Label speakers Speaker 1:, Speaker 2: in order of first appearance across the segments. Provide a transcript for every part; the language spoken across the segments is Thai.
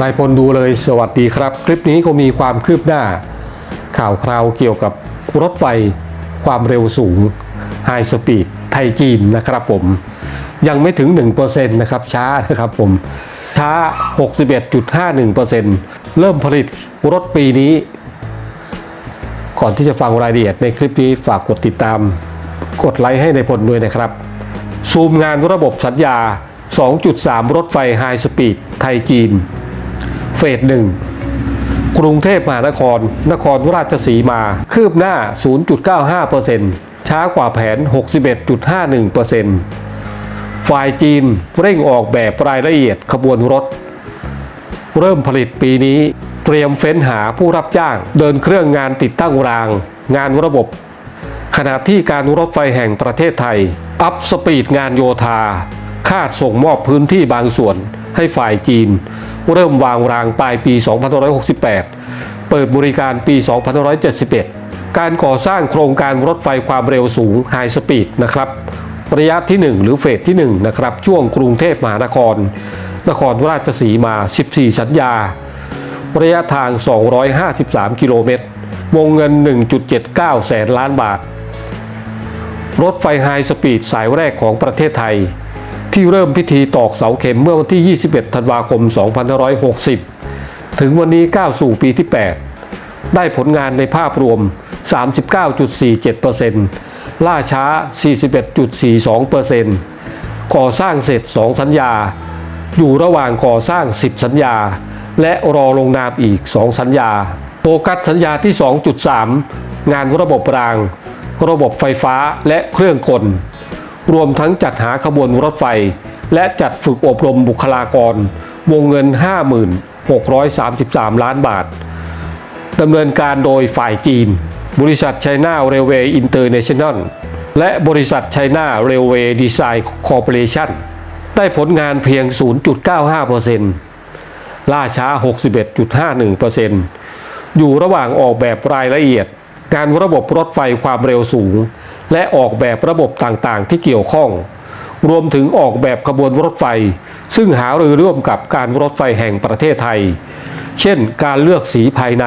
Speaker 1: นายพลดูเลยสวัสดีครับ คลิปนี้ก็มีความคืบหน้า ข่าวคราวเกี่ยวกับรถไฟความเร็วสูงไฮสปีดไทยจีนนะครับผม ยังไม่ถึง 1%นะครับช้านะครับผม ช้า 61.51%เริ่มผลิตรถปีนี้ ก่อนที่จะฟังรายละเอียดในคลิปนี้ฝากกดติดตาม กดไลค์ให้ในายพลด้วยนะครับ ซูมงานระบบสัญญา 2.3 รถไฟไฮสปีดไทยจีน เฟสหนึ่งกรุงเทพมหานคร นครราชสีมา คืบหน้า 0.95%ช้ากว่าแผน 61.51%ฝ่ายจีนเร่งออกแบบรายละเอียดขบวนรถ เริ่มผลิตปีนี้ เตรียมเฟ้นหาผู้รับจ้าง เดินเครื่องงานติดตั้งราง งานระบบ ขณะที่การรถไฟแห่งประเทศไทย อัพสปีดงานโยธา คาดส่งมอบพื้นที่บางส่วนให้ฝ่ายจีน เริ่มวางรางปลายปี 2568 เปิดบริการปี 2571 การก่อสร้างโครงการรถไฟความเร็วสูงไฮสปีดนะครับระยะที่ 1 หรือเฟสที่1นะครับช่วงกรุงเทพมหานคร นครราชสีมา 14 สัญญา ระยะทาง 253 กิโลเมตร วงเงิน 1.79 แสนล้านบาท รถไฟไฮสปีดสายแรกของประเทศไทย ที่เริ่มพิธีตอกเสาเข็มเมื่อวันที่ 21 ธันวาคม 2560 ถึงวันนี้ก้าวสู่ปีที่ 8 ได้ผลงานในภาพรวม 39.47%ล่าช้า 41.42%ก่อสร้างเสร็จ 2 สัญญา อยู่ระหว่างก่อสร้าง 10 สัญญา และรอลงนามอีก 2 สัญญาโฟกัสสัญญาที่ 2.3 งานระบบราง ระบบไฟฟ้าและเครื่องกล รวมทั้งจัดหาขบวนรถไฟ และจัดฝึกอบรมบุคลากร วงเงิน 5633 ล้านบาทดำเนินการโดยฝ่ายจีน บริษัทไชน่าเรลเวย์อินเตอร์เนชั่นแนลและบริษัทไชน่าเรลเวย์ดีไซน์คอร์ปอเรชั่นได้ผลงานเพียง 0.95%ล่าช้า 61.51%อยู่ระหว่างออกแบบรายละเอียด การระบบรถไฟความเร็วสูง และออกแบบระบบต่างๆ ที่เกี่ยวข้อง รวมถึงออกแบบขบวนรถไฟ ซึ่งหารือร่วมกับการรถไฟแห่งประเทศไทย เช่น การเลือกสีภายใน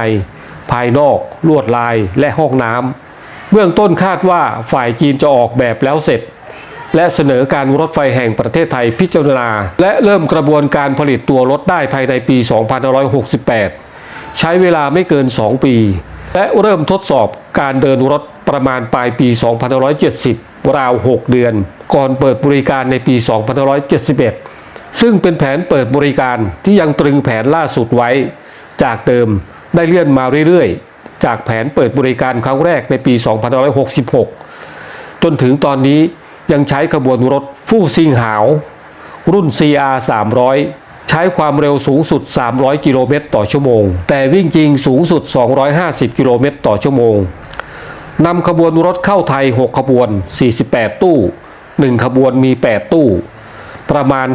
Speaker 1: ภายนอก ลวดลายและห้องน้ำเบื้องต้นคาดว่าฝ่ายจีนจะออกแบบแล้วเสร็จ และเสนอการรถไฟแห่งประเทศไทยพิจารณา และเริ่มกระบวนการผลิตตัวรถได้ภายในปี 2568 ใช้เวลาไม่เกิน 2 ปี และเริ่มทดสอบการเดินรถ ประมาณปลายปี 2570 ราว 6 เดือน ก่อนเปิดบริการในปี 2571 ซึ่งเป็นแผนเปิดบริการที่ยังตรึงแผนล่าสุดไว้ จากเดิมได้เลื่อนมาเรื่อยๆ จากแผนเปิดบริการครั้งแรกในปี 2566 จนถึงตอนนี้ยังใช้ขบวนรถฟู่ซิงหาว รุ่น CR 300 ใช้ความเร็วสูงสุด 300 กิโลเมตรต่อชั่วโมง แต่วิ่งจริงสูงสุด 250 กิโลเมตรต่อชั่วโมง นำขบวนรถเข้าไทย 6 ขบวน 48 ตู้ 1 ขบวนมี 8 ตู้ ประมาณ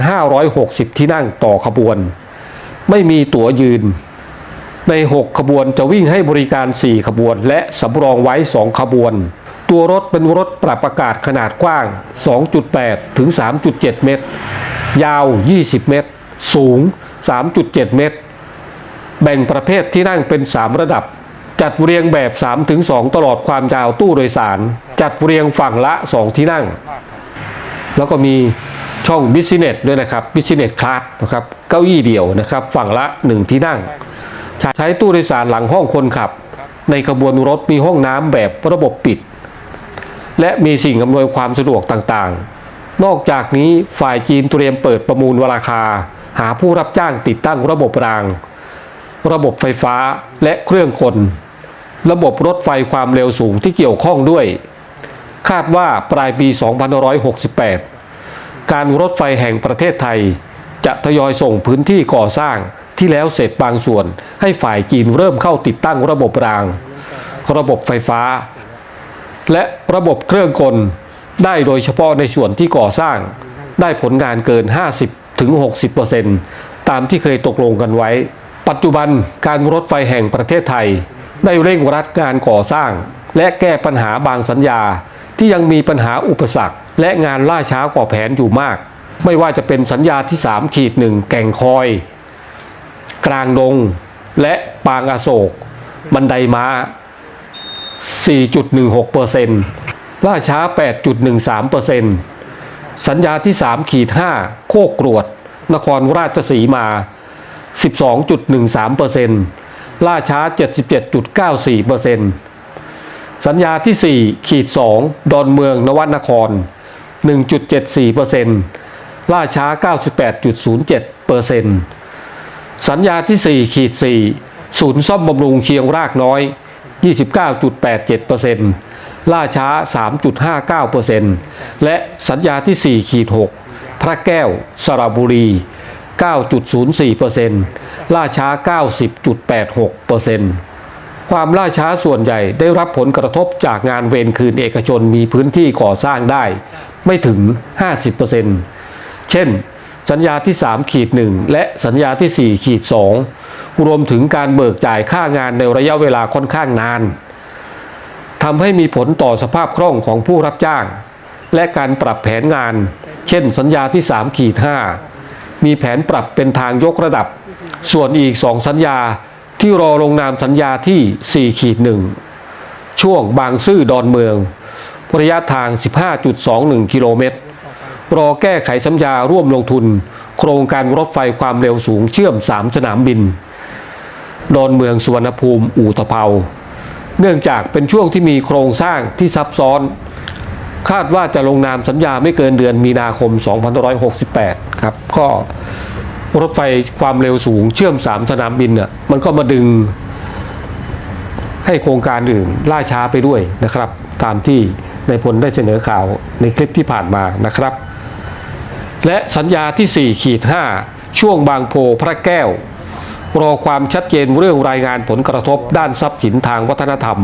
Speaker 1: 560 ที่นั่งต่อขบวน ไม่มีตั๋วยืน ใน 6 ขบวนจะวิ่งให้บริการ 4 ขบวน และสำรองไว้ 2 ขบวน ตัวรถเป็นรถปรับอากาศขนาดกว้าง 2.8 ถึง 3.7 เมตร ยาว 20 เมตร สูง 3.7 เมตร แบ่งประเภทที่นั่งเป็น 3 ระดับ จัดเรียงแบบ 3-2 ตลอดความยาวตู้โดยสาร จัดเรียงฝั่งละ 2 ที่นั่ง แล้วก็มีช่องบิสเนสด้วยนะครับบิสเนสคลาสนะครับเก้าอี้เดี่ยวนะครับ ฝั่งละ 1 ที่นั่ง ใช้ตู้โดยสารหลังห้องคนขับ ในขบวนรถมีห้องน้ำแบบระบบปิด และมีสิ่งอำนวยความสะดวกต่างๆ นอกจากนี้ฝ่ายจีนเตรียมเปิดประมูลราคา หาผู้รับจ้างติดตั้งระบบราง ระบบไฟฟ้าและเครื่องกล ระบบรถไฟความเร็วสูงที่เกี่ยวข้องด้วย คาดว่าปลายปี 2568 การรถไฟแห่งประเทศไทย จะทยอยส่งพื้นที่ก่อสร้างที่แล้วเสร็จบางส่วน ให้ฝ่ายจีนเริ่มเข้าติดตั้งระบบราง ระบบไฟฟ้า และระบบเครื่องกล ได้โดยเฉพาะในส่วนที่ก่อสร้าง ได้ผลงานเกิน 50ถึง60%ตามที่เคยตกลงกันไว้ ปัจจุบันการรถไฟแห่งประเทศไทย ได้เร่งรัดงานก่อสร้าง และแก้ปัญหาบางสัญญา ที่ยังมีปัญหาอุปสรรค และงานล่าช้ากว่าแผนอยู่มาก ไม่ว่าจะเป็นสัญญาที่3ขีดหนึ่งแก่งคอย กลางดง และปางอโศก บันไดม้า 4.16%ล่าช้า 8.13%สัญญาที่3ขีด5โคกกรวด นครราชสีมา 12.13% ล่าช้า 77.94%สัญญาที่ 4 ขีด 2 ดอนเมืองนวนคร 1.74%ล่าช้า 98.07%สัญญาที่ 4 ขีด 4 ศูนย์ซ่อมบำรุงเชียงรากน้อย 29.87%ล่าช้า 3.59%และสัญญาที่ 4 ขีด 6 พระแก้ว สระบุรี 9.04% ล่าช้า 90.86%ความล่าช้าส่วนใหญ่ได้รับผลกระทบจากงานเวรคืนเอกชนมีพื้นที่ก่อสร้างได้ ไม่ถึง 50%เช่น สัญญาที่3ขีด1และสัญญาที่4ขีด2รวมถึงการเบิกจ่ายค่างานในระยะเวลาค่อนข้างนานทำให้มีผลต่อสภาพคล่องของผู้รับจ้าง และการปรับแผนงาน เช่น สัญญาที่3ขีด5มีแผนปรับเป็นทางยกระดับ ส่วนอีก 2 สัญญาที่รอลงนามสัญญาที่ 4 ขีด1ช่วงบางซื่อดอนเมือง ระยะทาง 15.21 กิโลเมตร รอแก้ไขสัญญาร่วมลงทุน โครงการรถไฟความเร็วสูงเชื่อม 3 สนามบิน ดอนเมืองสุวรรณภูมิอู่ตะเภา เนื่องจากเป็นช่วงที่มีโครงสร้างที่ซับซ้อน คาดว่าจะลงนามสัญญาไม่เกินเดือนมีนาคม 2568 ครับ ก็ รถไฟความเร็วสูง เชื่อม3สนามบินเนี่ยมันก็มาดึง ให้โครงการอื่นล่าช้าไปด้วยนะครับ ตามที่ในายพลได้เสนอข่าวในคลิปที่ผ่านมานะครับ และสัญญาที่4ขีด5ช่วงบางโพพระแก้ว รอความชัดเจนเรื่องรายงานผลกระทบด้านทรัพย์สินทางวัฒนธรรม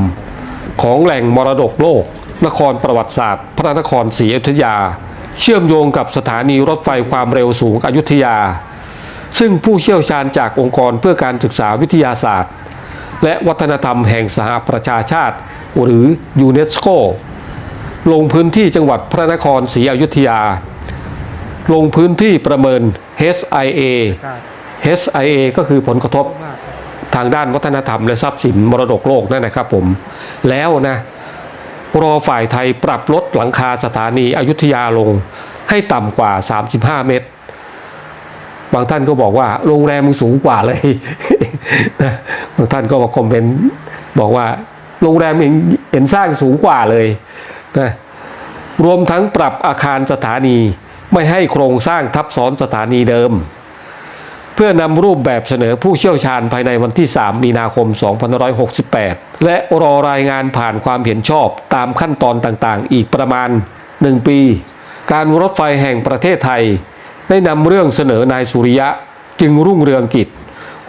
Speaker 1: ของแหล่งมรดกโลก นครประวัติศาสตร์ พระนครศรีอยุธยา เชื่อมโยงกับสถานีรถไฟความเร็วสูงอยุธยา ซึ่งผู้เชี่ยวชาญจากองค์กรเพื่อการศึกษาวิทยาศาสตร์ และวัฒนธรรมแห่งสหประชาชาติ หรือยูเนสโกลงพื้นที่จังหวัดพระนครศรีอยุธยา ลงพื้นที่ประเมิน HIA HIA ก็คือผลกระทบทางด้านวัฒนธรรมและทรัพย์สินมรดกโลกนั่นนะครับผม แล้วนะรอฝ่ายไทยปรับลดหลังคาสถานีอยุธยาลงให้ต่ำกว่า 35 เมตร บางท่านก็บอกว่าโรงแรมมึงสูงกว่าเลยนะบางท่านก็มาคอมเมนต์บอกว่าโรงแรมเองเห็นสร้างสูงกว่าเลยนะรวมทั้งปรับอาคารสถานีไม่ให้โครงสร้างทับซ้อนสถานีเดิม เพื่อนำรูปแบบเสนอผู้เชี่ยวชาญภายในวันที่ 3 มีนาคม 2568 และรอรายงานผ่านความเห็นชอบตามขั้นตอนต่างๆ อีกประมาณ 1 ปี การรถไฟแห่งประเทศไทย ได้นำเรื่องเสนอนายสุริยะจึงรุ่งเรืองกิจ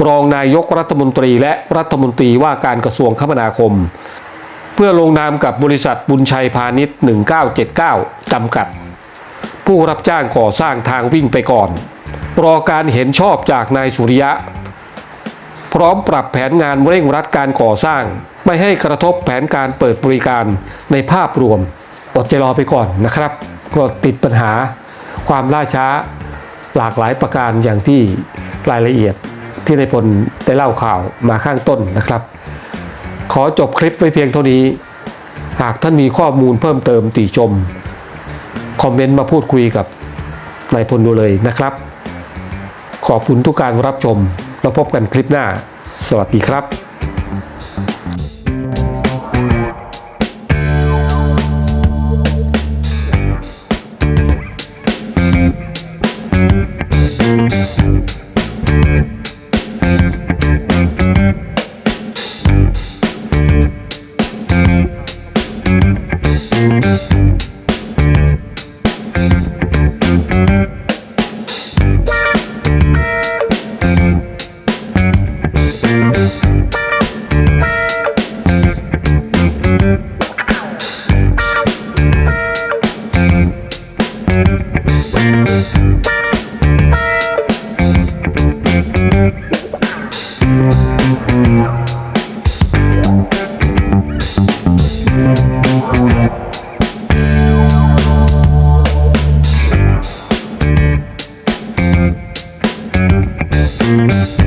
Speaker 1: รองนายกรัฐมนตรีและรัฐมนตรีว่าการกระทรวงคมนาคม เพื่อลงนามกับบริษัทบุญชัยพาณิชย์ 1979 จำกัด ผู้รับจ้างก่อสร้างทางวิ่งไปก่อน รอการเห็นชอบจากนายสุริยะ พร้อมปรับแผนงานเร่งรัดการก่อสร้าง ไม่ให้กระทบแผนการเปิดบริการในภาพรวมอดใจรอไปก่อนนะครับก็ติดปัญหาความล่าช้า หลากหลายประการอย่างที่รายละเอียดที่ในายพลได้เล่าข่าวมาข้างต้นนะครับ ขอจบคลิปไว้เพียงเท่านี้ หากท่านมีข้อมูลเพิ่มเติมติชม คอมเมนต์มาพูดคุยกับนายพลดูเลยนะครับ ขอบคุณทุกการรับชม แล้วพบกันคลิปหน้า สวัสดีครับ
Speaker 2: Thank